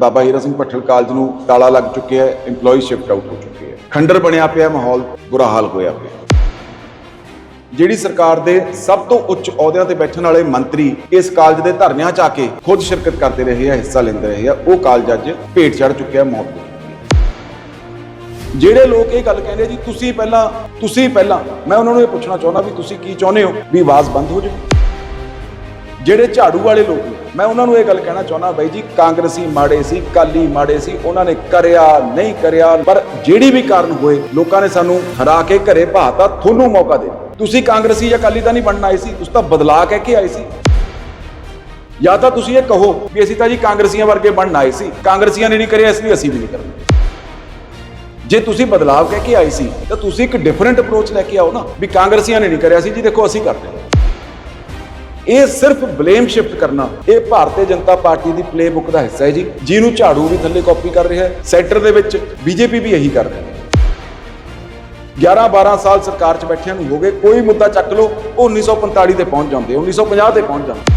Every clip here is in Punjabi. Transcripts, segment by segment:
ਬਾਬਾ ਹੀਰਾ ਸਿੰਘ ਭੱਠਲ ਕਾਲਜ ਨੂੰ ਤਾਲਾ ਲੱਗ ਚੁੱਕਿਆ ਹੈ, EMPLOYEE ਸ਼ਿਫਟ ਆਊਟ ਹੋ ਚੁੱਕੇ ਹੈ। ਖੰਡਰ ਬਣਿਆ ਪਿਆ ਮਾਹੌਲ, ਬੁਰਾ ਹਾਲ ਹੋਇਆ ਪਿਆ। ਜਿਹੜੀ ਸਰਕਾਰ ਦੇ ਸਭ ਤੋਂ ਉੱਚ ਅਹੁਦਿਆਂ ਤੇ ਬੈਠਣ ਵਾਲੇ ਮੰਤਰੀ ਇਸ ਕਾਲਜ ਦੇ ਧਰਨਿਆਂ 'ਚ ਆ ਕੇ ਖੁਦ ਸ਼ਿਰਕਤ ਕਰਦੇ ਰਹੇ ਆ, ਹਿੱਸਾ ਲੈਂਦੇ ਰਹੇ ਆ, ਉਹ ਕਾਲਜ ਅੱਜ ਭੇਟ ਚੜ ਚੁੱਕਿਆ, ਮੌਤ ਦੇ ਜਿਹੜੇ ਲੋਕ ਇਹ ਗੱਲ ਕਹਿੰਦੇ ਜੀ, ਤੁਸੀਂ ਪਹਿਲਾਂ ਤੁਸੀਂ ਪਹਿਲਾਂ, ਮੈਂ ਉਹਨਾਂ ਨੂੰ ਇਹ ਪੁੱਛਣਾ ਚਾਹੁੰਦਾ ਵੀ ਤੁਸੀਂ ਕੀ ਚਾਹੁੰਦੇ ਹੋ ਵੀ ਆਵਾਜ਼ ਬੰਦ ਹੋ ਜਾਵੇ? ਜਿਹੜੇ ਝਾੜੂ ਵਾਲੇ ਲੋਕ ਨੇ, ਮੈਂ ਉਹਨਾਂ ਨੂੰ ਇਹ ਗੱਲ ਕਹਿਣਾ ਚਾਹੁੰਦਾ ਬਾਈ ਜੀ ਕਾਂਗਰਸੀ ਮਾੜੇ ਸੀ ਕਾਲੀ ਮਾੜੇ ਸੀ ਉਹਨਾਂ ਨੇ ਕਰਿਆ ਨਹੀਂ ਕਰਿਆ ਪਰ ਜਿਹੜੀ ਵੀ ਕਾਰਨ ਹੋਏ ਲੋਕਾਂ ਨੇ ਸਾਨੂੰ ਹਰਾ ਕੇ ਘਰੇ ਭਾਤਾ ਤੁਹਾਨੂੰ ਮੌਕਾ ਦੇ ਤੁਸੀਂ ਕਾਂਗਰਸੀ ਜਾਂ ਕਾਲੀ ਤਾਂ ਨਹੀਂ ਬਣਨ ਆਏ ਸੀ ਤੁਸੀਂ ਤਾਂ ਬਦਲਾ ਕਹਿ ਕੇ ਆਏ ਸੀ। ਜਾਂ ਤਾਂ ਤੁਸੀਂ ਇਹ ਕਹੋ ਵੀ ਅਸੀਂ ਤਾਂ ਜੀ ਕਾਂਗਰਸੀਆਂ ਵਰਗੇ ਬਣਨ ਆਏ ਸੀ ਕਾਂਗਰਸੀਆਂ ਨੇ ਨਹੀਂ ਕਰਿਆ ਇਸ ਲਈ ਅਸੀਂ ਵੀ ਨਹੀਂ ਕਰਨਾ। ਜੇ ਤੁਸੀਂ ਬਦਲਾਅ ਕਹਿ ਕੇ ਆਏ ਸੀ ਤਾਂ ਤੁਸੀਂ ਇੱਕ ਡਿਫਰੈਂਟ ਅਪਰੋਚ ਲੈ ਕੇ ਆਓ ਨਾ ਵੀ ਕਾਂਗਰਸੀਆਂ ਨੇ ਨਹੀਂ ਕਰਿਆ ਸੀ ਜੀ ਦੇਖੋ ਅਸੀਂ ਕਰਦੇ ਹਾਂ। ਇਹ ਸਿਰਫ ਬਲੇਮ ਸ਼ਿਫਟ ਕਰਨਾ। ਇਹ ਭਾਰਤੀ ਜਨਤਾ ਪਾਰਟੀ ਦੀ ਪਲੇਬੁੱਕ ਦਾ ਹਿੱਸਾ ਹੈ ਜੀ। ਜਿਹਨੂੰ ਝਾੜੂ ਵੀ ਥੱਲੇ ਕਾਪੀ ਕਰ ਰਿਹਾ ਹੈ। ਸੈਂਟਰ ਦੇ ਵਿੱਚ ਬੀਜੇਪੀ ਵੀ ਇਹੀ ਕਰ ਰਹੀ ਹੈ। 11 12 ਸਾਲ ਸਰਕਾਰ 'ਚ ਬੈਠਿਆਂ ਨੂੰ ਹੋ ਗਏ। ਕੋਈ ਮੁੱਦਾ ਚੱਕ ਲਓ, ਉਹ 1945 ਤੇ ਪਹੁੰਚ ਜਾਂਦੇ 1950 ਤੇ ਪਹੁੰਚ ਜਾਂਦੇ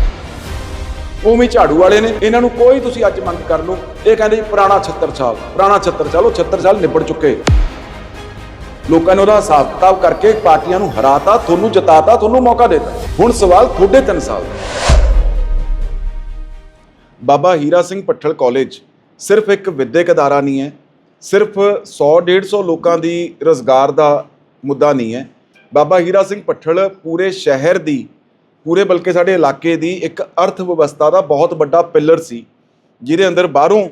ਉਵੇਂ ਝਾੜੂ ਵਾਲੇ ਨੇ। ਇਹਨਾਂ ਨੂੰ ਕੋਈ ਤੁਸੀਂ ਅੱਜ ਮੰਗ ਕਰ ਲਓ। ਇਹ ਕਹਿੰਦੇ ਜੀ, ਪੁਰਾਣਾ 76 ਸਾਲ ਪੁਰਾਣਾ 76 ਸਾਲ ਉਹ 76 ਸਾਲ ਨਿਬੜ ਚੁੱਕੇ। ਲੋਕਾਂ ਨੇ ਉਹਦਾ ਹਿਸਾਬ ਕਿਤਾਬ ਕਰਕੇ ਪਾਰਟੀਆਂ ਨੂੰ ਹਰਾਤਾ, ਤੁਹਾਨੂੰ ਜਿਤਾਤਾ, ਤੁਹਾਨੂੰ ਮੌਕਾ ਦਿੱਤਾ। ਹੁਣ ਸਵਾਲ ਤੁਹਾਡੇ 3 ਸਾਲ ਦਾ। ਬਾਬਾ ਹੀਰਾ ਸਿੰਘ ਪੱਠਲ ਕਾਲਜ ਸਿਰਫ ਇੱਕ ਵਿਦਿਅਕ ਅਦਾਰਾ ਨਹੀਂ ਹੈ, ਸਿਰਫ 100 150 ਲੋਕਾਂ ਦੀ ਰੋਜ਼ਗਾਰ ਦਾ ਮੁੱਦਾ ਨਹੀਂ ਹੈ। ਬਾਬਾ ਹੀਰਾ ਸਿੰਘ ਪੱਠਲ ਪੂਰੇ ਸ਼ਹਿਰ ਦੀ, ਪੂਰੇ ਬਲਕਿ ਸਾਡੇ ਇਲਾਕੇ ਦੀ ਇੱਕ ਅਰਥ ਵਿਵਸਥਾ ਦਾ ਬਹੁਤ ਵੱਡਾ ਪਿਲਰ ਸੀ, ਜਿਹਦੇ ਅੰਦਰ ਬਾਹਰੋਂ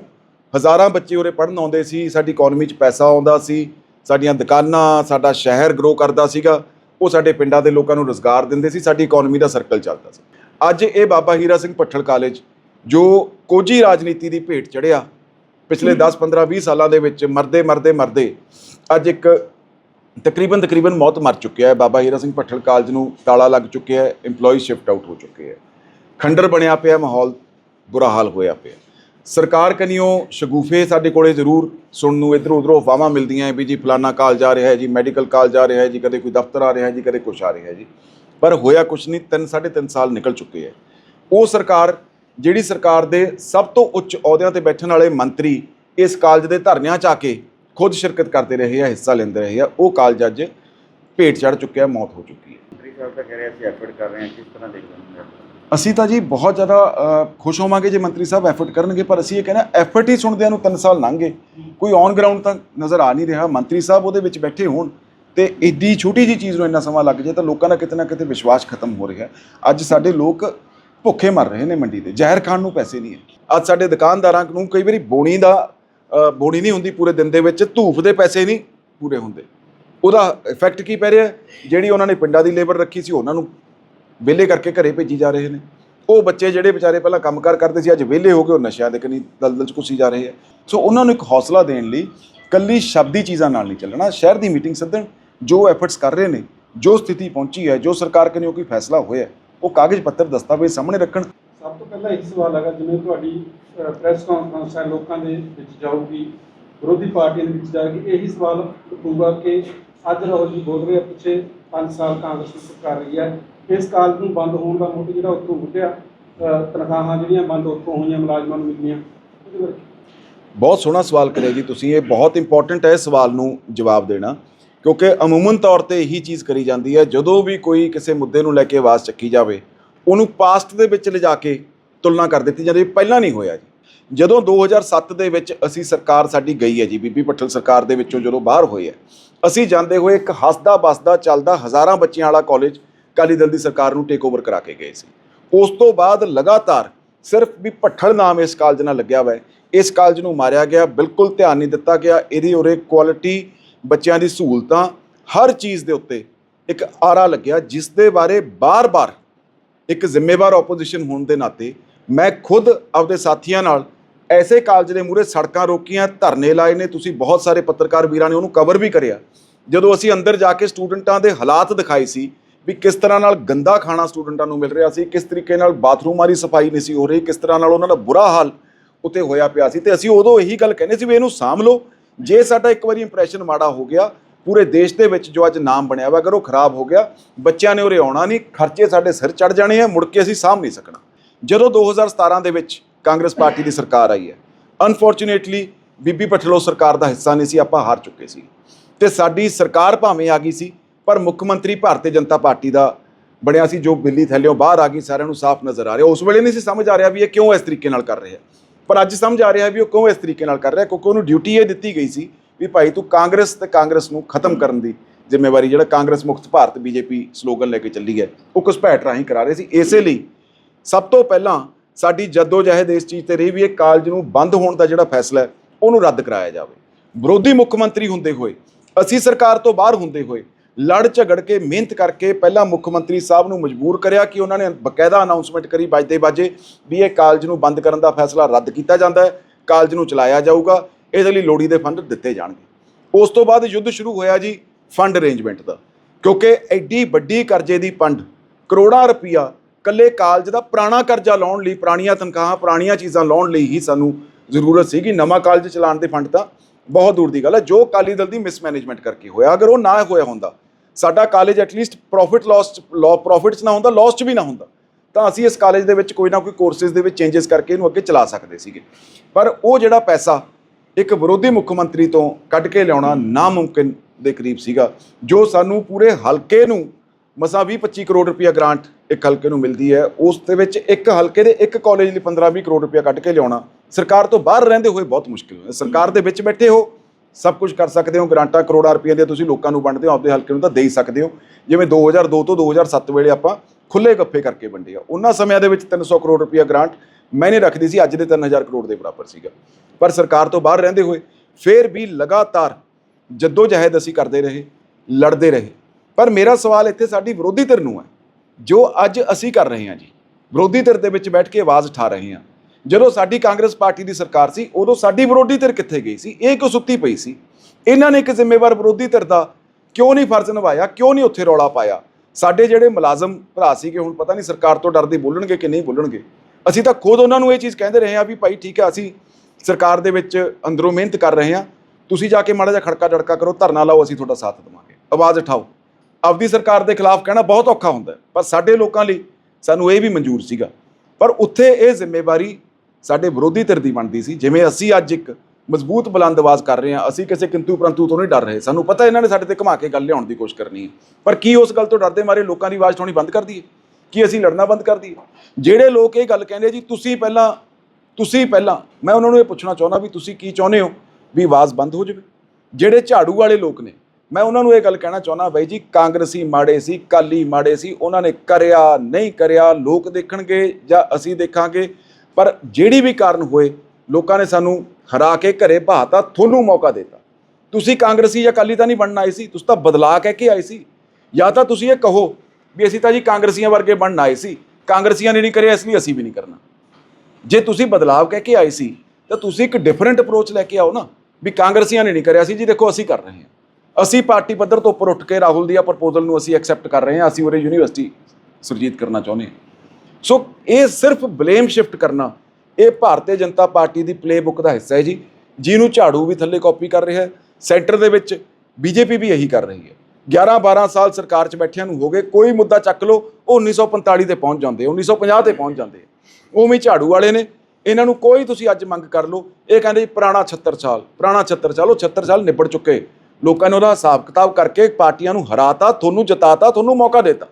ਹਜ਼ਾਰਾਂ ਬੱਚੇ ਉਰੇ ਪੜ੍ਹਨ ਆਉਂਦੇ ਸੀ, ਸਾਡੀ ਇਕਨੋਮੀ 'ਚ ਪੈਸਾ ਆਉਂਦਾ ਸੀ ਸਾਡੀਆਂ ਦੁਕਾਨਾਂ ਸਾਡਾ ਸ਼ਹਿਰ ਗਰੋ ਕਰਦਾ ਸੀਗਾ ਉਹ ਸਾਡੇ ਪਿੰਡਾਂ ਦੇ ਲੋਕਾਂ ਨੂੰ ਰੋਜ਼ਗਾਰ ਦਿੰਦੇ ਸੀ ਸਾਡੀ ਇਕਨੋਮੀ ਦਾ ਸਰਕਲ ਚੱਲਦਾ ਸੀ। ਅੱਜ ਇਹ ਬਾਬਾ ਹੀਰਾ ਸਿੰਘ ਪੱਠਲ ਕਾਲਜ ਜੋ ਕੋਝੀ ਰਾਜਨੀਤੀ ਦੀ ਭੇਟ ਚੜਿਆ ਪਿਛਲੇ 10 15 20 ਸਾਲਾਂ ਦੇ ਵਿੱਚ ਮਰਦੇ ਮਰਦੇ ਮਰਦੇ ਅੱਜ ਇੱਕ ਤਕਰੀਬਨ ਤਕਰੀਬਨ ਮੌਤ ਮਰ ਚੁੱਕਿਆ ਹੈ। ਬਾਬਾ ਹੀਰਾ ਸਿੰਘ ਭੱਠਲ ਕਾਲਜ ਨੂੰ ਤਾਲਾ ਲੱਗ ਚੁੱਕਿਆ ਹੈ EMPLOYEE ਸ਼ਿਫਟ ਆਊਟ ਹੋ ਚੁੱਕੇ ਹੈ। ਖੰਡਰ ਬਣਿਆ ਪਿਆ ਮਾਹੌਲ ਬੁਰਾ ਹਾਲ ਹੋਇਆ ਪਿਆ। ਸਰਕਾਰ ਕਨੀਓ ਸ਼ਗੂਫੇ ਸਾਡੇ ਕੋਲੇ ਜ਼ਰੂਰ ਸੁਣਨ ਨੂੰ ਇਧਰੋਂ ਉਧਰੋਂ ਅਫਵਾਹਾਂ ਮਿਲਦੀਆਂ ਹੈ ਵੀ ਜੀ ਫਲਾਨਾ ਕਾਲਜ ਆ ਰਿਹਾ ਹੈ ਜੀ ਮੈਡੀਕਲ ਕਾਲਜ ਆ ਰਿਹਾ ਹੈ ਜੀ, ਕਦੇ ਕੋਈ ਦਫ਼ਤਰ ਆ ਰਿਹਾ ਹੈ ਜੀ, ਕਦੇ ਕੁਛ ਆ ਰਿਹਾ ਹੈ ਜੀ। ਪਰ ਹੋਇਆ ਕੁਛ ਨਹੀਂ, ਤਿੰਨ, ਸਾਢੇ ਤਿੰਨ ਸਾਲ ਨਿਕਲ ਚੁੱਕੇ ਹੈ। ਉਹ ਸਰਕਾਰ, ਜਿਹੜੀ ਸਰਕਾਰ ਦੇ ਸਭ ਤੋਂ ਉੱਚ ਅਹੁਦਿਆਂ ਤੇ ਬੈਠਣ ਵਾਲੇ ਮੰਤਰੀ ਇਸ ਕਾਲਜ ਦੇ ਧਰਨਿਆਂ 'ਚ ਆ ਕੇ ਖੁਦ ਸ਼ਿਰਕਤ ਕਰਦੇ ਰਹੇ ਆ, ਹਿੱਸਾ ਲੈਂਦੇ ਰਹੇ ਆ, ਉਹ ਕਾਲਜ ਅੱਜ ਭੇਟ ਚੜ ਚੁੱਕਿਆ, ਮੌਤ ਹੋ ਚੁੱਕੀ ਹੈ। ਮੰਤਰੀ ਸਾਹਿਬ ਤਾਂ ਕਹਿ ਰਹੇ ਅਸੀਂ ਐਫਰਟ ਕਰ ਰਹੇ ਹਾਂ, ਕਿਸ ਤਰ੍ਹਾਂ ਦੇਖਦੇ ਹੋ? ਅਸੀਂ ਤਾਂ ਜੀ ਬਹੁਤ ਜ਼ਿਆਦਾ ਖੁਸ਼ ਹੋਵਾਂਗੇ ਜੇ ਮੰਤਰੀ ਸਾਹਿਬ ਐਫਰਟ ਕਰਨਗੇ, ਪਰ ਅਸੀਂ ਇਹ ਕਹਿੰਦੇ ਐਫਰਟ ਹੀ ਸੁਣਦਿਆਂ ਨੂੰ 3 ਸਾਲ ਲੰਘੇ ਕੋਈ ਔਨ ਗਰਾਊਂਡ ਤਾਂ ਨਜ਼ਰ ਆ ਨਹੀਂ ਰਿਹਾ। ਮੰਤਰੀ ਸਾਹਿਬ ਉਹਦੇ ਵਿੱਚ ਬੈਠੇ ਹੋਣ ਤੇ ਏਡੀ ਛੋਟੀ ਜੀ ਚੀਜ਼ ਨੂੰ ਇੰਨਾ ਸਮਾਂ ਲੱਗ ਜਾਏ ਤਾਂ ਲੋਕਾਂ ਦਾ ਕਿਤੇ ਨਾ ਕਿਤੇ ਵਿਸ਼ਵਾਸ ਖਤਮ ਹੋ ਰਿਹਾ ਅੱਜ ਸਾਡੇ ਲੋਕ ਭੁੱਖੇ ਮਰ ਰਹੇ ਨੇ ਮੰਡੀ ਤੇ। ਜ਼ਹਿਰ ਖਾਣ ਨੂੰ ਪੈਸੇ ਨਹੀਂ ਹੈ। ਅੱਜ ਸਾਡੇ ਦੁਕਾਨਦਾਰਾਂ ਨੂੰ ਕਈ ਵਾਰੀ ਬੋਣੀ ਦਾ ਬੋਣੀ ਨਹੀਂ ਹੁੰਦੀ ਪੂਰੇ ਦਿਨ ਦੇ ਵਿੱਚ, ਧੂਫ ਦੇ ਪੈਸੇ ਨਹੀਂ ਪੂਰੇ ਹੁੰਦੇ। ਉਹਦਾ ਇਫੈਕਟ ਕੀ ਪੈ ਰਿਹਾ ਜਿਹੜੀ ਉਹਨਾਂ ਨੇ ਪਿੰਡਾਂ ਦੀ ਲੇਬਰ ਰੱਖੀ ਸੀ, ਉਹਨਾਂ ਨੂੰ ਵਿਹਲੇ ਕਰਕੇ ਘਰੇ ਭੇਜੀ ਜਾ ਰਹੇ ਨੇ। ਉਹ ਬੱਚੇ ਜਿਹੜੇ ਵਿਚਾਰੇ ਪਹਿਲਾਂ ਕੰਮਕਾਰ ਕਰਦੇ ਸੀ, ਅੱਜ ਵਿਹਲੇ ਹੋ ਕੇ ਉਹ ਨਸ਼ਿਆਂ ਦੇ ਕਨੀ ਦਲਦਲ ਚ ਘੁੱਸੀ ਜਾ ਰਹੇ ਆ। ਸੋ ਉਹਨਾਂ ਨੂੰ ਇੱਕ ਹੌਸਲਾ ਦੇਣ ਲਈ ਕੱਲੀ ਸ਼ਬਦੀ ਚੀਜ਼ਾਂ ਨਾਲ ਨਹੀਂ ਚੱਲਣਾ, ਸ਼ਹਿਰ ਦੀ ਮੀਟਿੰਗ ਸੱਦਣ, ਜੋ ਐਫਰਟਸ ਕਰ ਰਹੇ ਨੇ, ਜੋ ਸਥਿਤੀ ਪਹੁੰਚੀ ਹੈ, ਜੋ ਸਰਕਾਰ ਕਨੇ ਕੋਈ ਫੈਸਲਾ ਹੋਇਆ ਉਹ ਕਾਗਜ਼ ਪੱਤਰ, ਦਸਤਾਵੇਜ਼ ਸਾਹਮਣੇ ਰੱਖਣ। ਸਭ ਤੋਂ ਪਹਿਲਾਂ ਇੱਕ ਸਵਾਲ ਹੈਗਾ, ਜਿਵੇਂ ਤੁਹਾਡੀ ਪ੍ਰੈਸ ਕਾਨਫਰੰਸ ਹੈ, ਲੋਕਾਂ ਦੇ ਵਿੱਚ ਜਾਊਗੀ, ਵਿਰੋਧੀ ਪਾਰਟੀਆਂ ਦੇ ਵਿੱਚ ਜਾਊਗੀ, ਇਹੀ ਸਵਾਲ ਹੋਊਗਾ ਕਿ ਅੱਜ ਰਾਹੁਲ ਜੀ ਬੋਲ ਰਹੇ ਆ, ਪਿੱਛੇ 5 ਸਾਲ ਕਾਂਗਰਸ ਸਰਕਾਰ ਰਹੀ ਹੈ ਇਸ ਕਾਲ ਨੂੰ ਬੰਦ ਹੋਣ ਦਾ ਮੋਟਿਵ ਜਿਹੜਾ ਉੱਥੋਂ ਉੱਠਿਆ ਤਨਖਾਹਾਂ ਜਿਹੜੀਆਂ ਬੰਦ ਉੱਥੋਂ ਹੋਈਆਂ, ਮੁਲਾਜ਼ਮਾਂ ਨੂੰ ਮਿਲੀਆਂ। ਬਹੁਤ ਸੋਹਣਾ ਸਵਾਲ ਕਰਿਆ ਜੀ ਤੁਸੀਂ, ਇਹ ਬਹੁਤ ਇੰਪੋਰਟੈਂਟ ਹੈ ਇਸ ਸਵਾਲ ਨੂੰ ਜਵਾਬ ਦੇਣਾ, ਕਿਉਂਕਿ ਅਮੂਮਨ ਤੌਰ ਤੇ ਇਹੀ ਚੀਜ਼ ਕਰੀ ਜਾਂਦੀ ਹੈ, ਜਦੋਂ ਵੀ ਕੋਈ ਕਿਸੇ ਮੁੱਦੇ ਨੂੰ ਲੈ ਕੇ ਆਵਾਜ਼ ਚੱਕੀ ਜਾਵੇ, ਉਹਨੂੰ ਪਾਸਟ ਦੇ ਵਿੱਚ ਲਿਜਾ ਕੇ ਤੁਲਨਾ ਕਰ ਦਿੱਤੀ ਜਾਂਦੀ ਪਹਿਲਾਂ ਨਹੀਂ ਹੋਇਆ ਜੀ। ਜਦੋਂ 2007 ਦੇ ਵਿੱਚ ਅਸੀਂ ਸਰਕਾਰ ਸਾਡੀ ਗਈ ਹੈ ਜੀ, ਬੀਬੀ ਪੱਠਲ ਸਰਕਾਰ ਦੇ ਵਿੱਚੋਂ ਜਦੋਂ ਬਾਹਰ ਹੋਏ ਹੈ, ਅਸੀਂ ਜਾਂਦੇ ਹੋਏ ਇੱਕ ਹੱਸਦਾ ਬਸਦਾ ਚੱਲਦਾ ਹਜ਼ਾਰਾਂ ਬੱਚਿਆਂ ਵਾਲਾ ਕਾਲਜ ਅਕਾਲੀ ਦਲ ਦੀ ਸਰਕਾਰ ਨੂੰ ਟੇਕ ਓਵਰ ਕਰਾ ਕੇ ਗਏ ਸੀ। ਉਸ ਤੋਂ ਬਾਅਦ ਲਗਾਤਾਰ ਸਿਰਫ ਵੀ ਭੱਠਲ ਨਾਮ ਇਸ ਕਾਲਜ ਨਾਲ ਲੱਗਿਆ ਹੋਇਆ ਇਸ ਕਾਲਜ ਨੂੰ ਮਾਰਿਆ ਗਿਆ, ਬਿਲਕੁਲ ਧਿਆਨ ਨਹੀਂ ਦਿੱਤਾ ਗਿਆ। ਇਹਦੀ ਉਰੇ ਕੁਆਲਿਟੀ ਬੱਚਿਆਂ ਦੀ ਸਹੂਲਤਾਂ, ਹਰ ਚੀਜ਼ ਦੇ ਉੱਤੇ ਇੱਕ ਆਰਾ ਲੱਗਿਆ, ਜਿਸ ਦੇ ਬਾਰੇ ਬਾਰ-ਬਾਰ ਇੱਕ ਜ਼ਿੰਮੇਵਾਰ ਆਪੋਜੀਸ਼ਨ ਹੋਣ ਦੇ ਨਾਤੇ ਮੈਂ ਖੁਦ ਆਪਦੇ ਸਾਥੀਆਂ ਨਾਲ ਐਸੇ ਕਾਲਜ ਦੇ ਮੂਹਰੇ ਸੜਕਾਂ ਰੋਕੀਆਂ, ਧਰਨੇ ਲਾਏ ਨੇ, ਤੁਸੀਂ ਬਹੁਤ ਸਾਰੇ ਪੱਤਰਕਾਰ ਵੀਰਾਂ ਨੇ ਉਹਨੂੰ ਕਵਰ ਵੀ ਕਰਿਆ। ਜਦੋਂ ਅਸੀਂ ਅੰਦਰ ਜਾ ਕੇ ਸਟੂਡੈਂਟਾਂ ਦੇ ਹਾਲਾਤ ਦਿਖਾਏ ਸੀ ਵੀ ਕਿਸ ਤਰ੍ਹਾਂ ਨਾਲ ਗੰਦਾ ਖਾਣਾ ਸਟੂਡੈਂਟਾਂ ਨੂੰ ਮਿਲ ਰਿਹਾ ਸੀ, ਕਿਸ ਤਰੀਕੇ ਨਾਲ ਬਾਥਰੂਮਾਂ ਦੀ ਸਫ਼ਾਈ ਨਹੀਂ ਸੀ ਹੋ ਰਹੀ, ਕਿਸ ਤਰ੍ਹਾਂ ਨਾਲ ਉਹਨਾਂ ਦਾ ਬੁਰਾ ਹਾਲ ਉੱਤੇ ਹੋਇਆ ਪਿਆ ਸੀ। ਤੇ ਅਸੀਂ ਉਦੋਂ ਇਹੀ ਗੱਲ ਕਹਿੰਦੇ ਸੀ ਵੀ ਇਹਨੂੰ ਸਾਂਭ ਲਓ। ਜੇ ਸਾਡਾ ਇੱਕ ਵਾਰੀ ਇੰਪ੍ਰੈਸ਼ਨ ਮਾੜਾ ਹੋ ਗਿਆ, ਪੂਰੇ ਦੇਸ਼ ਦੇ ਵਿੱਚ ਜੋ ਅੱਜ ਨਾਮ ਬਣਿਆ ਵਾ, ਅਗਰ ਉਹ ਖਰਾਬ ਹੋ ਗਿਆ, ਬੱਚਿਆਂ ਨੇ ਉਰੇ ਆਉਣਾ ਨਹੀਂ, ਖਰਚੇ ਸਾਡੇ ਸਿਰ ਚੜ ਜਾਣੇ ਆ, ਮੁੜ ਕੇ ਅਸੀਂ ਸਾਂਭ ਨਹੀਂ ਸਕਣਾ। ਜਦੋਂ 2017 ਦੇ ਵਿੱਚ ਕਾਂਗਰਸ ਪਾਰਟੀ ਦੀ ਸਰਕਾਰ ਆਈ ਹੈ ਅਨਫੋਰਚੂਨੇਟਲੀ ਬੀਬੀ ਪਟਲੋ ਸਰਕਾਰ ਦਾ ਹਿੱਸਾ ਨਹੀਂ ਸੀ, ਆਪਾਂ ਹਾਰ ਚੁੱਕੇ ਸੀ। ਤੇ ਸਾਡੀ ਸਰਕਾਰ ਭਾਵੇਂ ਆ ਗਈ ਸੀ ਪਰ ਮੁੱਖ ਮੰਤਰੀ ਭਾਰਤੀ ਜਨਤਾ ਪਾਰਟੀ ਦਾ ਬਣਿਆ ਸੀ, ਜੋ ਬਿੱਲੀ ਥੱਲਿਓਂ ਬਾਹਰ ਆ ਗਈ, ਸਾਰਿਆਂ ਨੂੰ ਸਾਫ਼ ਨਜ਼ਰ ਆ ਰਿਹਾ। ਉਸ ਵੇਲੇ ਨਹੀਂ ਸੀ ਸਮਝ ਆ ਰਿਹਾ ਵੀ ਇਹ ਕਿਉਂ ਇਸ ਤਰੀਕੇ ਨਾਲ ਕਰ ਰਿਹਾ। ਪਰ ਅੱਜ ਸਮਝ ਆ ਰਿਹਾ ਵੀ ਉਹ ਕਿਉਂ ਇਸ ਤਰੀਕੇ ਨਾਲ ਕਰ ਰਿਹਾ, ਕਿਉਂਕਿ ਉਹਨੂੰ ਡਿਊਟੀ ਇਹ ਦਿੱਤੀ ਗਈ ਸੀ ਵੀ ਭਾਈ ਤੂੰ ਕਾਂਗਰਸ ਤੇ ਕਾਂਗਰਸ ਨੂੰ ਖਤਮ ਕਰਨ ਦੀ ਜ਼ਿੰਮੇਵਾਰੀ, ਜਿਹੜਾ ਕਾਂਗਰਸ ਮੁਕਤ ਭਾਰਤ ਬੀਜੇਪੀ ਸਲੋਗਨ ਲੈ ਕੇ ਚੱਲੀ ਹੈ, ਉਹ ਘੁਸਪੈਠ ਰਾਹੀਂ ਕਰਾ ਰਹੇ ਸੀ। ਇਸੇ ਲਈ ਸਭ ਤੋਂ ਪਹਿਲਾਂ ਸਾਡੀ ਜਦੋਜਹਿਦ ਇਸ ਚੀਜ਼ ਤੇ ਰਹੀ ਵੀ ਇਹ ਕਾਲਜ ਨੂੰ ਬੰਦ ਹੋਣ ਦਾ ਜਿਹੜਾ ਫੈਸਲਾ ਹੈ, ਉਹਨੂੰ ਰੱਦ ਕਰਾਇਆ ਜਾਵੇ। ਵਿਰੋਧੀ ਮੁੱਖ ਮੰਤਰੀ ਹੁੰਦੇ ਹੋਏ, ਅਸੀਂ ਸਰਕਾਰ ਤੋਂ ਬਾਹਰ ਹੁੰਦੇ ਹੋਏ ਲੜ ਝਗੜ ਕੇ, ਮਿਹਨਤ ਕਰਕੇ ਪਹਿਲਾਂ ਮੁੱਖ ਮੰਤਰੀ ਸਾਹਿਬ ਨੂੰ ਮਜਬੂਰ ਕਰਿਆ ਕਿ ਉਹਨਾਂ ਨੇ ਬਕਾਇਦਾ ਅਨਾਉਂਸਮੈਂਟ ਕਰੀ ਵੱਜਦੇ ਬਾਜੇ ਵੀ ਇਹ ਕਾਲਜ ਨੂੰ ਬੰਦ ਕਰਨ ਦਾ ਫੈਸਲਾ ਰੱਦ ਕੀਤਾ ਜਾਂਦਾ ਹੈ, ਕਾਲਜ ਨੂੰ ਚਲਾਇਆ ਜਾਊਗਾ, ਇਹਦੇ ਲਈ ਲੋੜੀ ਦੇ ਫੰਡ ਦਿੱਤੇ ਜਾਣਗੇ। ਉਸ ਤੋਂ ਬਾਅਦ ਯੁੱਧ ਸ਼ੁਰੂ ਹੋਇਆ ਜੀ ਫੰਡ ਅਰੇਂਜਮੈਂਟ ਦਾ, ਕਿਉਂਕਿ ਐਡੀ ਵੱਡੀ ਕਰਜ਼ੇ ਦੀ ਫੰਡ ਕਰੋੜਾਂ ਰੁਪਈਆ ਕੱਲੇ ਕਾਲਜ ਦਾ ਪੁਰਾਣਾ ਕਰਜ਼ਾ ਲਾਉਣ ਲਈ, ਪੁਰਾਣੀਆਂ ਤਨਖਾਹਾਂ, ਪੁਰਾਣੀਆਂ ਚੀਜ਼ਾਂ ਲਾਉਣ ਲਈ ਹੀ ਸਾਨੂੰ ਜ਼ਰੂਰਤ ਸੀਗੀ ਨਵਾਂ ਕਾਲਜ ਚਲਾਉਣ ਦੇ ਫੰਡ ਤਾਂ। ਬਹੁਤ ਦੂਰ ਦੀ ਗੱਲ ਹੈ, ਜੋ ਅਕਾਲੀ ਦਲ ਦੀ ਮਿਸਮੈਨੇਜਮੈਂਟ ਕਰਕੇ ਹੋਇਆ, ਅਗਰ ਉਹ ਨਾ ਹੋਇਆ ਹੁੰਦਾ ਸਾਡਾ ਕਾਲਜ ਐਟਲੀਸਟ ਪ੍ਰੋਫਿਟ ਲਾਸ ਲਾ 'ਚ ਨਾ ਹੁੰਦਾ ਲਾਸ ਚ ਵੀ ਨਾ ਹੁੰਦਾ। ਤਾਂ ਅਸੀਂ ਇਸ ਕਾਲਜ ਦੇ ਵਿੱਚ ਕੋਈ ਨਾ ਕੋਈ ਕੋਰਸਿਸ ਦੇ ਵਿੱਚ ਚੇਂਜਸ ਕਰਕੇ ਇਹਨੂੰ ਅੱਗੇ ਚਲਾ ਸਕਦੇ ਸੀਗੇ। ਪਰ ਉਹ ਜਿਹੜਾ ਪੈਸਾ ਇੱਕ ਵਿਰੋਧੀ ਮੁੱਖ ਮੰਤਰੀ ਤੋਂ ਕੱਢ ਕੇ ਲਿਆਉਣਾ ਨਾਮੁਮਕਿਨ ਦੇ ਕਰੀਬ ਸੀਗਾ, ਜੋ ਸਾਨੂੰ ਪੂਰੇ ਹਲਕੇ ਨੂੰ ਮਸਾਂ 20 25 ਕਰੋੜ ਰੁਪਇਆ ਗ੍ਰਾਂਟ ਇੱਕ ਹਲਕੇ ਨੂੰ ਮਿਲਦੀ ਹੈ, ਉਸ ਦੇ ਵਿੱਚ ਇੱਕ ਹਲਕੇ ਦੇ ਇੱਕ ਕਾਲਜ ਲਈ 15 20 ਕਰੋੜ ਰੁਪਇਆ ਕੱਢ ਕੇ ਲਿਆਉਣਾ ਸਰਕਾਰ ਤੋਂ ਬਾਹਰ ਰਹਿੰਦੇ ਹੋਏ ਬਹੁਤ ਮੁਸ਼ਕਿਲ ਹੈ। ਸਰਕਾਰ ਦੇ ਵਿੱਚ ਬੈਠੇ ਹੋ ਸਭ ਕੁਝ ਕਰ ਸਕਦੇ ਹੋ, ਗ੍ਰਾਂਟਾਂ ਕਰੋੜਾਂ ਰੁਪਈਆ ਦੀਆਂ ਤੁਸੀਂ ਲੋਕਾਂ ਨੂੰ ਵੰਡਦੇ ਹੋ, ਆਪਦੇ ਹਲਕੇ ਨੂੰ ਤਾਂ ਦੇ ਹੀ ਸਕਦੇ ਹੋ। ਜਿਵੇਂ 2002 ਤੋਂ 2007 ਵੇਲੇ ਆਪਾਂ ਖੁੱਲੇ ਗੱਫੇ ਕਰਕੇ ਵੰਡੇ ਆ। ਉਹਨਾਂ ਸਮਿਆਂ ਦੇ ਵਿੱਚ 300 ਕਰੋੜ ਰੁਪਈਆ ਗ੍ਰਾਂਟ ਮੈਨੇ ਰੱਖਦੀ ਸੀ, ਅੱਜ ਦੇ 3000 ਕਰੋੜ ਦੇ ਬਰਾਬਰ ਸੀਗਾ। ਪਰ ਸਰਕਾਰ ਤੋਂ ਬਾਹਰ ਰਹਿੰਦੇ ਹੋਏ ਫਿਰ ਵੀ ਲਗਾਤਾਰ ਜੱਦੋ ਜਹਿਦ ਅਸੀਂ ਕਰਦੇ ਰਹੇ, ਲੜਦੇ ਰਹੇ। ਪਰ ਮੇਰਾ ਸਵਾਲ ਇੱਥੇ ਸਾਡੀ ਵਿਰੋਧੀ ਧਿਰ ਨੂੰ ਹੈ, ਜੋ ਅੱਜ ਅਸੀਂ ਕਰ ਰਹੇ ਹਾਂ ਜੀ, ਵਿਰੋਧੀ ਧਿਰ ਦੇ ਵਿੱਚ ਬੈਠ ਕੇ ਆਵਾਜ਼ ਉਠਾ ਰਹੇ ਹਾਂ। ਜਦੋਂ ਸਾਡੀ ਕਾਂਗਰਸ ਪਾਰਟੀ ਦੀ ਸਰਕਾਰ ਸੀ, ਉਦੋਂ ਸਾਡੀ ਵਿਰੋਧੀ ਧਿਰ ਕਿੱਥੇ ਗਈ ਸੀ? ਇਹ ਕਿਉਂ ਸੁੱਤੀ ਪਈ ਸੀ? ਇਹਨਾਂ ਨੇ ਇੱਕ ਜ਼ਿੰਮੇਵਾਰ ਵਿਰੋਧੀ ਧਿਰ ਦਾ ਕਿਉਂ ਨਹੀਂ ਫਰਜ਼ ਨਿਭਾਇਆ? ਕਿਉਂ ਨਹੀਂ ਉੱਥੇ ਰੌਲਾ ਪਾਇਆ? ਸਾਡੇ ਜਿਹੜੇ ਮੁਲਾਜ਼ਮ ਭਰਾ ਸੀਗੇ, ਹੁਣ ਪਤਾ ਨਹੀਂ ਸਰਕਾਰ ਤੋਂ ਡਰਦੇ ਬੋਲਣਗੇ ਕਿ ਨਹੀਂ ਬੋਲਣਗੇ। ਅਸੀਂ ਤਾਂ ਖੁਦ ਉਹਨਾਂ ਨੂੰ ਇਹ ਚੀਜ਼ ਕਹਿੰਦੇ ਰਹੇ ਹਾਂ ਵੀ ਭਾਈ ਠੀਕ ਆ ਅਸੀਂ ਸਰਕਾਰ ਦੇ ਵਿੱਚ ਅੰਦਰੋਂ ਮਿਹਨਤ ਕਰ ਰਹੇ ਹਾਂ। ਤੁਸੀਂ ਜਾ ਕੇ ਮਾੜਾ ਜਿਹਾ ਖੜਕਾ ਡੜਕਾ ਕਰੋ, ਧਰਨਾ ਲਾਓ, ਅਸੀਂ ਤੁਹਾਡਾ ਸਾਥ ਦੇਵਾਂਗੇ। ਆਵਾਜ਼ ਉਠਾਓ। ਆਪਦੀ ਸਰਕਾਰ ਦੇ ਖਿਲਾਫ ਕਹਿਣਾ ਬਹੁਤ ਔਖਾ ਹੁੰਦਾ ਪਰ ਸਾਡੇ ਲੋਕਾਂ ਲਈ ਸਾਨੂੰ ਇਹ ਵੀ ਮਨਜ਼ੂਰ ਸੀਗਾ। ਪਰ ਉੱਥੇ ਇਹ ਜ਼ਿੰਮੇਵਾਰੀ ਸਾਡੇ ਵਿਰੋਧੀ ਧਿਰ ਦੀ ਬਣਦੀ ਸੀ, ਜਿਵੇਂ ਅਸੀਂ ਅੱਜ ਇੱਕ ਮਜ਼ਬੂਤ ਬੁਲੰਦ ਆਵਾਜ਼ ਕਰ ਰਹੇ ਹਾਂ, ਅਸੀਂ ਕਿਸੇ ਕਿੰਤੂ ਪ੍ਰੰਤੂ ਤੋਂ ਨਹੀਂ ਡਰ ਰਹੇ। ਸਾਨੂੰ ਪਤਾ ਇਹਨਾਂ ਨੇ ਸਾਡੇ ਤੇ ਘੁਮਾ ਕੇ ਗੱਲ ਲਿਆਉਣ ਦੀ ਕੋਸ਼ਿਸ਼ ਕਰਨੀ ਹੈ। ਪਰ ਕੀ ਉਸ ਗੱਲ ਤੋਂ ਡਰਦੇ ਮਾਰੇ? ਲੋਕਾਂ ਦੀ ਆਵਾਜ਼ ਉਠਾਉਣੀ ਬੰਦ ਕਰ ਦਈਏ। ਕੀ ਅਸੀਂ ਲੜਨਾ ਬੰਦ ਕਰ ਦਈਏ? ਜਿਹੜੇ ਲੋਕ ਇਹ ਗੱਲ ਕਹਿੰਦੇ ਜੀ, ਤੁਸੀਂ ਪਹਿਲਾਂ ਤੁਸੀਂ ਪਹਿਲਾਂ, ਮੈਂ ਉਹਨਾਂ ਨੂੰ ਇਹ ਪੁੱਛਣਾ ਚਾਹੁੰਦਾ ਵੀ ਤੁਸੀਂ ਕੀ ਚਾਹੁੰਦੇ ਹੋ ਵੀ ਆਵਾਜ਼ ਬੰਦ ਹੋ ਜਾਵੇ? ਜਿਹੜੇ ਝਾੜੂ ਵਾਲੇ ਲੋਕ ਨੇ, ਮੈਂ ਉਹਨਾਂ ਨੂੰ ਇਹ ਗੱਲ ਕਹਿਣਾ ਚਾਹੁੰਦਾ ਬਾਈ ਜੀ, ਕਾਂਗਰਸੀ ਮਾੜੇ ਸੀ ਕਾਲੀ ਮਾੜੇ ਸੀ, ਉਹਨਾਂ ਨੇ ਕਰਿਆ, ਨਹੀਂ ਕਰਿਆ, ਲੋਕ ਦੇਖਣਗੇ ਜਾਂ ਅਸੀਂ ਦੇਖਾਂਗੇ ਪਰ ਜਿਹੜੀ ਵੀ ਕਾਰਨ ਹੋਏ, ਲੋਕਾਂ ਨੇ ਸਾਨੂੰ ਹਰਾ ਕੇ ਘਰੇ ਭਾਤਾ ਤੁਹਾਨੂੰ ਮੌਕਾ ਦਿੱਤਾ। ਤੁਸੀਂ ਕਾਂਗਰਸੀ ਜਾਂ ਕਾਲੀ ਤਾਂ ਨਹੀਂ ਬਣਨ ਆਏ ਸੀ, ਤੁਸੀਂ ਤਾਂ ਬਦਲਾ ਕਹਿ ਕੇ ਆਏ ਸੀ। ਜਾਂ ਤਾਂ ਤੁਸੀਂ ਇਹ ਕਹੋ ਵੀ ਅਸੀਂ ਤਾਂ ਜੀ ਕਾਂਗਰਸੀਆਂ ਵਰਗੇ ਬਣਨ ਆਏ ਸੀ। ਕਾਂਗਰਸੀਆਂ ਨੇ ਨਹੀਂ ਕਰਿਆ, ਇਸ ਲਈ ਅਸੀਂ ਵੀ ਨਹੀਂ ਕਰਨਾ। ਜੇ ਤੁਸੀਂ ਬਦਲਾਅ ਕਹਿ ਕੇ ਆਏ ਸੀ, ਤਾਂ ਤੁਸੀਂ ਇੱਕ ਡਿਫਰੈਂਟ ਅਪਰੋਚ ਲੈ ਕੇ ਆਓ ਨਾ, ਵੀ ਕਾਂਗਰਸੀਆਂ ਨੇ ਨਹੀਂ ਕਰਿਆ ਸੀ, ਜੀ ਦੇਖੋ ਅਸੀਂ ਕਰ ਰਹੇ ਹਾਂ। ਅਸੀਂ ਪਾਰਟੀ ਪੱਧਰ ਤੋਂ ਉੱਪਰ ਉੱਠ ਕੇ ਰਾਹੁਲ ਦੀ ਆ ਪ੍ਰਪੋਜ਼ਲ ਨੂੰ ਅਸੀਂ ਐਕਸੈਪਟ ਕਰ ਰਹੇ ਹਾਂ, ਅਸੀਂ ਉਰੇ ਯੂਨੀਵਰਸਿਟੀ ਸੁਰਜੀਤ ਕਰਨਾ ਚਾਹੁੰਦੇ ਹਾਂ। ਸੋ ਇਹ ਸਿਰਫ ਬਲੇਮ ਸ਼ਿਫਟ ਕਰਨਾ, ਇਹ ਭਾਰਤੀ ਜਨਤਾ ਪਾਰਟੀ ਦੀ ਪਲੇਬੁੱਕ ਦਾ ਹਿੱਸਾ ਹੈ ਜੀ। ਜਿਹਨੂੰ ਝਾੜੂ ਵੀ ਥੱਲੇ ਕਾਪੀ ਕਰ ਰਿਹਾ ਹੈ ਸੈਂਟਰ ਦੇ ਵਿੱਚ ਬੀਜੇਪੀ ਵੀ ਇਹੀ ਕਰ ਰਹੀ ਹੈ। 11 12 ਸਾਲ ਸਰਕਾਰ 'ਚ ਬੈਠਿਆਂ ਨੂੰ ਹੋ ਗਏ, ਕੋਈ ਮੁੱਦਾ ਚੱਕ ਲਓ, ਉਹ 1945 ਤੇ ਪਹੁੰਚ ਜਾਂਦੇ 1950 ਤੇ ਪਹੁੰਚ ਜਾਂਦੇ ਉਵੇਂ ਝਾੜੂ ਵਾਲੇ ਨੇ, ਇਹਨਾਂ ਨੂੰ ਕੋਈ ਤੁਸੀਂ ਅੱਜ ਮੰਗ ਕਰ ਲਓ, ਇਹ ਕਹਿੰਦੇ ਜੀ ਪੁਰਾਣਾ 76 ਸਾਲ ਪੁਰਾਣਾ 76 ਸਾਲ ਉਹ 76 ਸਾਲ ਨਿਬੜ ਚੁੱਕੇ। ਲੋਕਾਂ ਨੇ ਉਹਦਾ ਹਿਸਾਬ ਕਿਤਾਬ ਕਰਕੇ ਪਾਰਟੀਆਂ ਨੂੰ ਹਰਾਤਾ, ਤੁਹਾਨੂੰ ਜਿਤਾਤਾ, ਤੁਹਾਨੂੰ ਮੌਕਾ ਦਿੱਤਾ।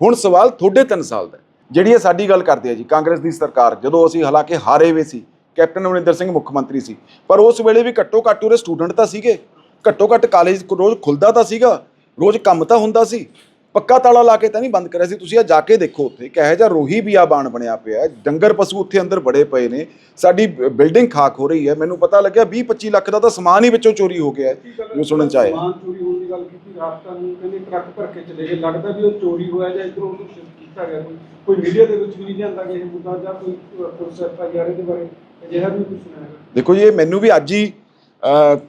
ਹੁਣ ਸਵਾਲ ਤੁਹਾਡੇ 3 ਸਾਲ ਦਾ ਜਿਹੜੀ ਇਹ ਸਾਡੀ ਗੱਲ ਕਰਦੇ ਆ ਜੀ, ਕਾਂਗਰਸ ਦੀ ਸਰਕਾਰ, ਜਦੋਂ ਅਸੀਂ ਹਾਲਾਂਕਿ ਹਾਰੇ ਹੋਏ ਸੀ, ਕੈਪਟਨ ਅਮਰਿੰਦਰ ਸਿੰਘ ਮੁੱਖ ਮੰਤਰੀ ਸੀ, ਪਰ ਉਸ ਵੇਲੇ ਵੀ ਘੱਟੋ ਘੱਟ ਉਹਦੇ ਸਟੂਡੈਂਟ ਤਾਂ ਸੀਗੇ, ਘੱਟੋ ਘੱਟ ਕਾਲਜ ਰੋਜ਼ ਖੁੱਲਦਾ ਤਾਂ ਸੀਗਾ, ਰੋਜ਼ ਕੰਮ ਤਾਂ ਹੁੰਦਾ ਸੀ। ਪੱਕਾ ਤਾਲਾ ਲਾ ਕੇ ਤਾਂ ਨਹੀਂ ਬੰਦ ਕਰਿਆ ਸੀ। ਤੁਸੀਂ ਆ ਜਾ ਕੇ ਦੇਖੋ ਉੱਥੇ ਕਿਹੋ ਜਿਹਾ ਰੋਹੀ ਬਿਆਬਾਨ ਬਣਿਆ ਪਿਆ ਹੈ। ਡੰਗਰ ਪਸ਼ੂ ਉੱਥੇ ਅੰਦਰ ਬੜੇ ਪਏ ਨੇ। ਸਾਡੀ ਬਿਲਡਿੰਗ ਖਾਕ ਹੋ ਰਹੀ ਹੈ। ਮੈਨੂੰ ਪਤਾ ਲੱਗਿਆ 20 25 ਲੱਖ ਦਾ ਤਾਂ ਸਮਾਨ ਹੀ ਵਿੱਚੋਂ ਚੋਰੀ ਹੋ ਗਿਆ ਜੋ ਸੁਣਨ ਚ ਆਇਆ। ਸਮਾਨ ਚੋਰੀ ਹੋਣ ਦੀ ਗੱਲ ਕੀਤੀ ਰਾਤਾਂ ਨੂੰ ਕਹਿੰਦੇ ਟਰੱਕ ਭਰ ਕੇ ਚਲੇ ਗਏ। ਲੱਗਦਾ ਵੀ ਉਹ ਚੋਰੀ ਹੋਇਆ ਜਾਂ ਇਧਰੋਂ ਉਧਰ ਸ਼ਿਫਟ ਕੀਤਾ ਗਿਆ। ਕੋਈ ਕੋਈ ਮੀਡੀਆ ਦੇ ਵਿੱਚ ਵੀ ਨਹੀਂ ਲਿਆਂਦਾ ਗਿਆ ਇਹ ਮੁੱਦਾ ਜਾਂ ਕੋਈ ਅ, ਪੁਲਿਸ ਐਫ ਆਈ ਆਰ ਦੇ ਬਾਰੇ ਅਜਿਹਾ ਵੀ ਕੁਝ ਸੁਣਿਆ ਹੈਗਾ ਦੇਖੋ ਜੀ ਇਹ ਮੈਨੂੰ ਵੀ ਅੱਜ ਹੀ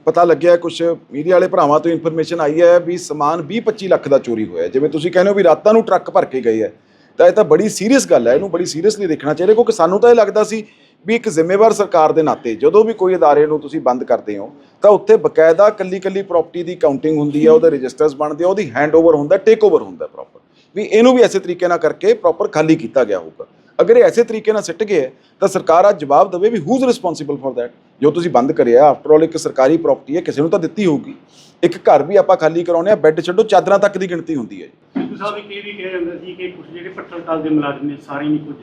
ਪਤਾ ਲੱਗਿਆ ਕੁਝ ਮੀਡੀਆ ਵਾਲੇ ਭਰਾਵਾਂ ਤੋਂ ਇਨਫੋਰਮੇਸ਼ਨ ਆਈ ਹੈ ਵੀ ਸਮਾਨ 20-25 ਲੱਖ ਦਾ ਚੋਰੀ ਹੋਇਆ ਜਿਵੇਂ ਤੁਸੀਂ ਕਹਿੰਦੇ ਹੋ ਵੀ ਰਾਤਾਂ ਨੂੰ ਟਰੱਕ ਭਰ ਕੇ ਗਏ ਹੈ। ਤਾਂ ਇਹ ਤਾਂ ਬੜੀ ਸੀਰੀਅਸ ਗੱਲ ਹੈ। ਇਹਨੂੰ ਬੜੀ ਸੀਰੀਅਸਲੀ ਦੇਖਣਾ ਚਾਹੀਦਾ ਕਿਉਂਕਿ ਸਾਨੂੰ ਤਾਂ ਇਹ ਲੱਗਦਾ ਸੀ ਵੀ ਇੱਕ ਜ਼ਿੰਮੇਵਾਰ ਸਰਕਾਰ ਦੇ ਨਾਤੇ ਜਦੋਂ ਵੀ ਕੋਈ ਅਦਾਰੇ ਨੂੰ ਤੁਸੀਂ ਬੰਦ ਕਰਦੇ ਹੋ, ਤਾਂ ਉੱਥੇ ਬਕਾਇਦਾ ਕੱਲੀ ਕੱਲੀ ਪ੍ਰਾਪਰਟੀ ਦੀ ਕਾਊਂਟਿੰਗ ਹੁੰਦੀ ਹੈ, ਉਹਦੇ ਰਜਿਸਟਰਸ ਬਣਦੇ ਆ, ਉਹਦੀ ਹੈਂਡਓਵਰ ਹੁੰਦਾ ਟੇਕ ਓਵਰ ਹੁੰਦਾ ਪ੍ਰੋਪਰ ਵੀ ਇਹਨੂੰ ਵੀ ਐਸੇ ਤਰੀਕੇ ਨਾਲ ਕਰਕੇ ਪ੍ਰੋਪਰ ਖਾਲੀ ਕੀਤਾ ਗਿਆ ਹੋਊਗਾ। ਅਗਰ ਇਹ ਐਸੇ ਤਰੀਕੇ ਨਾਲ ਸਿੱਟ ਗਏ ਤਾਂ ਸਰਕਾਰ ਆ ਜਵਾਬ ਦੇਵੇ ਵੀ ਹੂਜ ਇਜ਼ ਰਿਸਪੌਂਸਿਬਲ ਦੈਟ ਜੋ ਤੁਸੀਂ ਬੰਦ ਕਰਿਆ ਆਫਟਰ ਆਲ ਇੱਕ ਸਰਕਾਰੀ ਪ੍ਰਾਪਰਟੀ ਹੈ ਕਿਸੇ ਨੂੰ ਤਾਂ ਦਿੱਤੀ ਹੋਊਗੀ। ਇੱਕ ਘਰ ਵੀ ਆਪਾਂ ਖਾਲੀ ਕਰਾਉਨੇ ਆ ਬੈੱਡ ਛੱਡੋ ਚਾਦਰਾਂ ਤੱਕ ਦੀ ਗਿਣਤੀ ਹੁੰਦੀ ਹੈ ਜੀ। ਸਾਹਿਬ ਇੱਕ ਇਹ ਵੀ ਕਿਹਾ ਜਾਂਦਾ ਸੀ ਕਿ ਕੁਝ ਜਿਹੜੇ ਪੱਟਣਕਾਲ ਦੇ ਮੁਲਾਜ਼ਮ ਨੇ ਸਾਰੇ ਨਹੀਂ ਕੁਝ।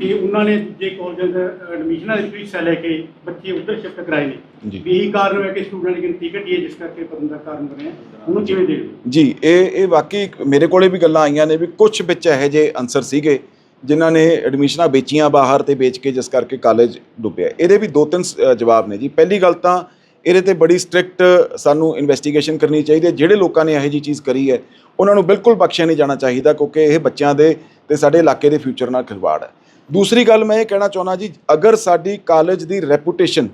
ਕਿ ਉਹਨਾਂ ਨੇ ਦੂਜੇ ਕਾਲਜਾਂ ਦਾ ਐਡਮਿਸ਼ਨਾਂ ਦੇ ਵਿੱਚ ਲੈ ਕੇ ਬੱਚੇ ਉੱਧਰ ਸ਼ਿਫਟ ਕਰਾਏ ਨੇ। ਵੀ ਇਹੀ ਕਾਰਨ ਹੈ ਕਿ ਸਟੂਡੈਂਟ ਦੀ ਗਿਣਤੀ ਘਟੀ ਹੈ ਜਿਸ ਕਰਕੇ ਪਤਨ ਕਾਰਨ ਬਣਿਆ ਉਹਨੂੰ ਕਿਵੇਂ ਦੇਖਦੇ ਜੀ ਇਹ ਇਹ ਵਾਕਈ ਮੇਰੇ ਕੋਲੇ ਵੀ ਗੱਲਾਂ ਆਈਆਂ ਨੇ ਵੀ ਕੁਝ ਵਿੱਚ ਇਹੋ ਜਿਹੇ ਅਨਸਰ ਸੀਗੇ। ਜਿਨ੍ਹਾਂ ਨੇ ਐਡਮਿਸ਼ਨਾਂ ਵੇਚੀਆਂ ਬਾਹਰ ਤੇ ਵੇਚ ਕੇ ਜਿਸ ਕਰਕੇ ਕਾਲਜ ਡੁੱਬਿਆ। ਇਹਦੇ ਵੀ ਦੋ ਤਿੰਨ ਸ- ਜਵਾਬ ਨੇ ਜੀ। ਪਹਿਲੀ ਗੱਲ ਤਾਂ ਇਹਦੇ ਤੇ ਬੜੀ ਸਟ੍ਰਿਕਟ ਸਾਨੂੰ ਇਨਵੈਸਟੀਗੇਸ਼ਨ ਕਰਨੀ ਚਾਹੀਦੀ ਹੈ। ਜਿਹੜੇ ਲੋਕਾਂ ਨੇ ਇਹੋ ਜਿਹੀ ਚੀਜ਼ ਕਰੀ ਹੈ, ਉਹਨਾਂ ਨੂੰ ਬਿਲਕੁਲ ਬਖਸ਼ਿਆ ਨਹੀਂ ਜਾਣਾ ਚਾਹੀਦਾ ਕਿਉਂਕਿ ਇਹ ਬੱਚਿਆਂ ਦੇ ਤੇ ਸਾਡੇ ਇਲਾਕੇ ਦੇ ਫਿਊਚਰ ਨਾਲ ਖਿਲਵਾੜ ਹੈ। ਦੂਸਰੀ ਗੱਲ ਮੈਂ ਇਹ ਕਹਿਣਾ ਚਾਹੁੰਦਾ ਜੀ, ਅਗਰ ਸਾਡੀ ਕਾਲਜ ਦੀ ਰੈਪੂਟੇਸ਼ਨ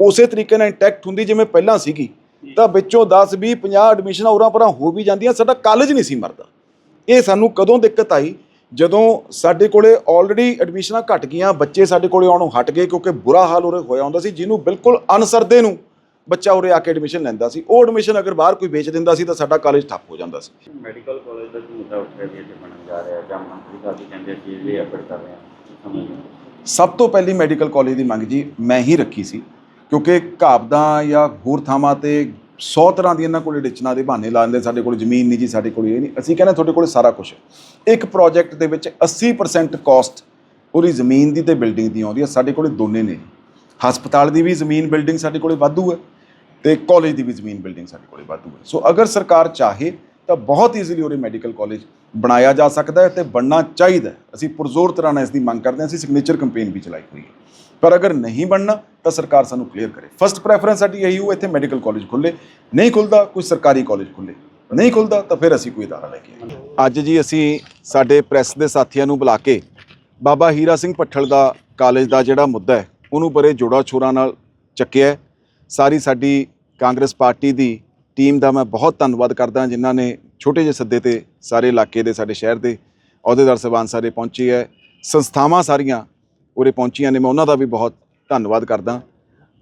ਉਸੇ ਤਰੀਕੇ ਨਾਲ ਇੰਟੈਕਟ ਹੁੰਦੀ ਜਿਵੇਂ ਪਹਿਲਾਂ ਸੀਗੀ, ਤਾਂ ਵਿੱਚੋਂ 10 20 50 ਐਡਮਿਸ਼ਨਾਂ ਉਰਾਂ ਪਰਾਂ ਹੋ ਵੀ ਜਾਂਦੀਆਂ। ਸਾਡਾ ਕਾਲਜ ਨਹੀਂ ਸੀ ਮਰਦਾ। ਇਹ ਸਾਨੂੰ ਕਦੋਂ ਦਿੱਕਤ ਆਈ? ਜਦੋਂ ਸਾਡੇ ਕੋਲੇ ਆਲਰੇਡੀ ਐਡਮਿਸ਼ਨਾਂ ਘਟ ਗਈਆਂ ਬੱਚੇ ਸਾਡੇ ਕੋਲੇ ਆਉਣੋਂ ਹਟ ਗਏ ਕਿਉਂਕਿ ਬੁਰਾ ਹਾਲ ਉਰੇ ਹੋਇਆ ਹੁੰਦਾ ਸੀ ਜਿਹਨੂੰ ਬਿਲਕੁਲ ਅਨਸਰਦੇ ਨੂੰ ਬੱਚਾ ਉਰੇ ਆ ਕੇ ਐਡਮਿਸ਼ਨ ਲੈਂਦਾ ਸੀ। ਉਹ ਐਡਮਿਸ਼ਨ ਅਗਰ ਬਾਹਰ ਕੋਈ ਵੇਚ ਦਿੰਦਾ ਸੀ ਤਾਂ ਸਾਡਾ ਕਾਲਜ ਠੱਪ ਹੋ ਜਾਂਦਾ ਸੀ। ਮੈਡੀਕਲ ਕਾਲਜ ਦਾ ਮੁੱਦਾ ਉੱਠ ਰਿਹਾ ਵੀ ਇੱਥੇ ਬਣਨ ਜਾ ਰਿਹਾ ਜਾਂ ਮੰਤਰੀ ਸਾਹਿਬ ਵੀ ਕਹਿੰਦੇ ਅਸੀਂ ਇਹ ਐਫਰਟ ਕਰ ਰਹੇ ਹਾਂ ਸਭ ਤੋਂ ਪਹਿਲੀ ਮੈਡੀਕਲ ਕਾਲਜ ਦੀ ਮੰਗ ਜੀ ਮੈਂ ਹੀ ਰੱਖੀ ਸੀ ਕਿਉਂਕਿ ਘਾਬਦਾਂ ਜਾਂ ਹੋਰ ਥਾਵਾਂ ਤੇ 100 ਤਰ੍ਹਾਂ ਦੀਆਂ ਇਹਨਾਂ ਕੋਲ ਡਿਚਨਾਂ ਦੇ ਬਹਾਨੇ ਲਾ ਦਿੰਦੇ ਸਾਡੇ ਕੋਲ ਜ਼ਮੀਨ ਨਹੀਂ ਜੀ, ਸਾਡੇ ਕੋਲ ਇਹ ਨਹੀਂ। ਅਸੀਂ ਕਹਿੰਦੇ ਤੁਹਾਡੇ ਕੋਲ ਸਾਰਾ ਕੁਝ ਹੈ। ਇੱਕ ਪ੍ਰੋਜੈਕਟ ਦੇ ਵਿੱਚ 80% ਕਾਸਟ ਉਹਦੀ ਜ਼ਮੀਨ ਦੀ ਤੇ ਬਿਲਡਿੰਗ ਦੀ ਆਉਂਦੀ ਹੈ, ਸਾਡੇ ਕੋਲ ਦੋਨੇ ਨੇ। ਹਸਪਤਾਲ ਦੀ ਵੀ ਜ਼ਮੀਨ ਬਿਲਡਿੰਗ ਸਾਡੇ ਕੋਲੇ ਵਾਧੂ ਹੈ ਤੇ ਕਾਲਜ ਦੀ ਵੀ ਜ਼ਮੀਨ ਬਿਲਡਿੰਗ ਸਾਡੇ ਕੋਲੇ ਵਾਧੂ ਹੈ। ਸੋ ਅਗਰ ਸਰਕਾਰ ਚਾਹੇ ਤਾਂ ਬਹੁਤ ਈਜ਼ੀਲੀ ਉਹਦੇ ਮੈਡੀਕਲ ਕਾਲਜ ਬਣਾਇਆ ਜਾ ਸਕਦਾ ਹੈ ਤੇ ਬਣਨਾ ਚਾਹੀਦਾ ਅਸੀਂ ਪੁਰਜ਼ੋਰ ਤਰ੍ਹਾਂ ਨਾਲ ਇਸ ਦੀ ਮੰਗ ਕਰਦੇ ਹਾਂ। ਅਸੀਂ ਸਿਗਨੇਚਰ ਕੈਂਪੇਨ ਵੀ ਚਲਾਈ ਹੋਈ ਹੈ। ਪਰ ਅਗਰ ਨਹੀਂ ਬਣਨਾ, ਤਾਂ ਸਰਕਾਰ ਸਾਨੂੰ ਕਲੀਅਰ ਕਰੇ। ਫਸਟ ਪ੍ਰੈਫਰੈਂਸ ਸਾਡੀ ਇਹੀ ਹੋ ਇੱਥੇ ਮੈਡੀਕਲ ਕਾਲਜ ਖੁੱਲੇ ਨਹੀਂ ਖੁੱਲਦਾ ਕੋਈ ਸਰਕਾਰੀ ਕਾਲਜ ਖੁੱਲੇ ਨਹੀਂ ਖੁੱਲਦਾ ਤਾਂ ਫਿਰ ਅਸੀਂ ਕੋਈ ਅਦਾਰਾ ਲੈ ਕੇ ਅੱਜ ਜੀ ਅਸੀਂ ਸਾਡੇ ਪ੍ਰੈਸ ਦੇ ਸਾਥੀਆਂ ਨੂੰ ਬੁਲਾ ਕੇ ਬਾਬਾ ਹੀਰਾ ਸਿੰਘ ਭੱਠਲ ਦਾ ਕਾਲਜ ਦਾ ਜਿਹੜਾ ਮੁੱਦਾ ਹੈ, ਉਹਨੂੰ ਬੜੇ ਜੋੜਾ ਛੋਰਾਂ ਨਾਲ ਚੱਕਿਆ ਸਾਰੀ ਸਾਡੀ ਕਾਂਗਰਸ ਪਾਰਟੀ ਦੀ ਟੀਮ ਦਾ ਮੈਂ ਬਹੁਤ ਧੰਨਵਾਦ ਕਰਦਾ ਜਿਨ੍ਹਾਂ ਨੇ ਛੋਟੇ ਜਿਹੇ ਸੱਦੇ ਤੇ ਸਾਰੇ ਇਲਾਕੇ ਦੇ, ਸਾਡੇ ਸ਼ਹਿਰ ਦੇ ਅਹੁਦੇਦਾਰ ਸਹਿਬਾਨ ਸਾਰੇ ਪਹੁੰਚੇ ਹੈ। ਸੰਸਥਾਵਾਂ ਸਾਰੀਆਂ ਉਰੇ ਪਹੁੰਚੀਆਂ ਨੇ। ਮੈਂ ਉਹਨਾਂ ਦਾ ਵੀ ਬਹੁਤ ਧੰਨਵਾਦ ਕਰਦਾ।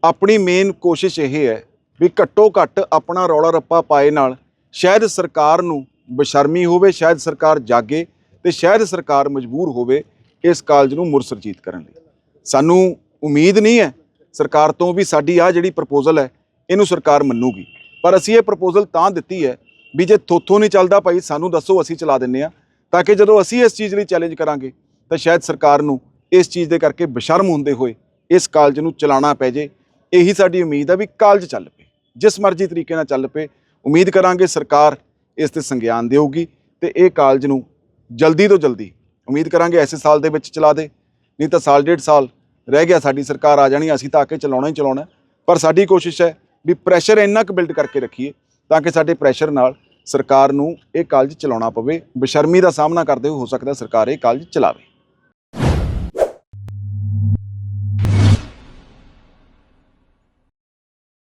ਆਪਣੀ ਮੇਨ ਕੋਸ਼ਿਸ਼ ਇਹ ਹੈ ਵੀ ਘੱਟੋ ਘੱਟ ਆਪਣਾ ਰੌਲਾ ਰੱਪਾ ਪਾਏ ਨਾਲ ਸ਼ਾਇਦ ਸਰਕਾਰ ਨੂੰ ਬਸ਼ਰਮੀ ਹੋਵੇ, ਸ਼ਾਇਦ ਸਰਕਾਰ ਜਾਗੇ ਤੇ ਸ਼ਾਇਦ ਸਰਕਾਰ ਮਜਬੂਰ ਹੋਵੇ ਇਸ ਕਾਲਜ ਨੂੰ ਮੁਰਸਰਜੀਤ ਕਰਨ ਲਈ। ਸਾਨੂੰ ਉਮੀਦ ਨਹੀਂ ਹੈ ਸਰਕਾਰ ਤੋਂ ਵੀ ਸਾਡੀ ਆ ਜਿਹੜੀ ਪ੍ਰਪੋਜ਼ਲ ਹੈ, ਇਹਨੂੰ ਸਰਕਾਰ ਮੰਨੂਗੀ। ਪਰ ਅਸੀਂ ਇਹ ਪ੍ਰਪੋਜ਼ਲ ਤਾਂ ਦਿੱਤੀ ਹੈ ਵੀ ਜੇ ਥੋਥੋਂ ਨਹੀਂ ਚੱਲਦਾ ਭਾਈ, ਸਾਨੂੰ ਦੱਸੋ, ਅਸੀਂ ਚਲਾ ਦਿੰਨੇ ਆ ਤਾਂ ਕਿ ਜਦੋਂ ਅਸੀਂ ਇਸ ਚੀਜ਼ ਲਈ ਚੈਲੰਜ ਕਰਾਂਗੇ, ਤਾਂ ਸ਼ਾਇਦ ਸਰਕਾਰ ਨੂੰ ਇਸ ਚੀਜ਼ ਦੇ ਕਰਕੇ ਬਸ਼ਰਮ ਹੁੰਦੇ ਹੋਏ ਇਸ ਕਾਲਜ ਨੂੰ ਚਲਾਉਣਾ ਪੈ ਜੇ। ਇਹੀ ਸਾਡੀ ਉਮੀਦ ਆ ਵੀ ਕਾਲਜ ਚੱਲ ਪਏ। ਜਿਸ ਮਰਜ਼ੀ ਤਰੀਕੇ ਨਾਲ ਚੱਲ ਪਏ। ਉਮੀਦ ਕਰਾਂਗੇ ਸਰਕਾਰ ਇਸ ਤੇ ਸੰਗਿਆਨ ਦੇਊਗੀ ਤੇ ਇਹ ਕਾਲਜ ਨੂੰ ਜਲਦੀ ਤੋਂ ਜਲਦੀ ਉਮੀਦ ਕਰਾਂਗੇ ਐਸੇ ਸਾਲ ਦੇ ਵਿੱਚ ਚਲਾ ਦੇ। ਨਹੀਂ ਤਾਂ ਸਾਲ ਡੇਢ ਸਾਲ ਰਹਿ ਗਿਆ, ਸਾਡੀ ਸਰਕਾਰ ਆ ਜਾਣੀ, ਅਸੀਂ ਤਾਂ ਆ ਕੇ ਚਲਾਉਣਾ ਹੀ ਚਲਾਉਣਾ। ਪਰ ਸਾਡੀ ਕੋਸ਼ਿਸ਼ ਹੈ ਵੀ ਪ੍ਰੈਸ਼ਰ ਇੰਨਾ ਕੁ ਬਿਲਡ ਕਰਕੇ ਰੱਖੀਏ ਤਾਂ ਕਿ ਸਾਡੇ ਪ੍ਰੈਸ਼ਰ ਨਾਲ ਸਰਕਾਰ ਨੂੰ ਇਹ ਕਾਲਜ ਚਲਾਉਣਾ ਪਵੇ। ਬਸ਼ਰਮੀ ਦਾ ਸਾਹਮਣਾ ਕਰਦੇ ਹੋਏ ਹੋ ਸਕਦਾ ਸਰਕਾਰ ਇਹ ਕਾਲਜ ਚਲਾਵੇ।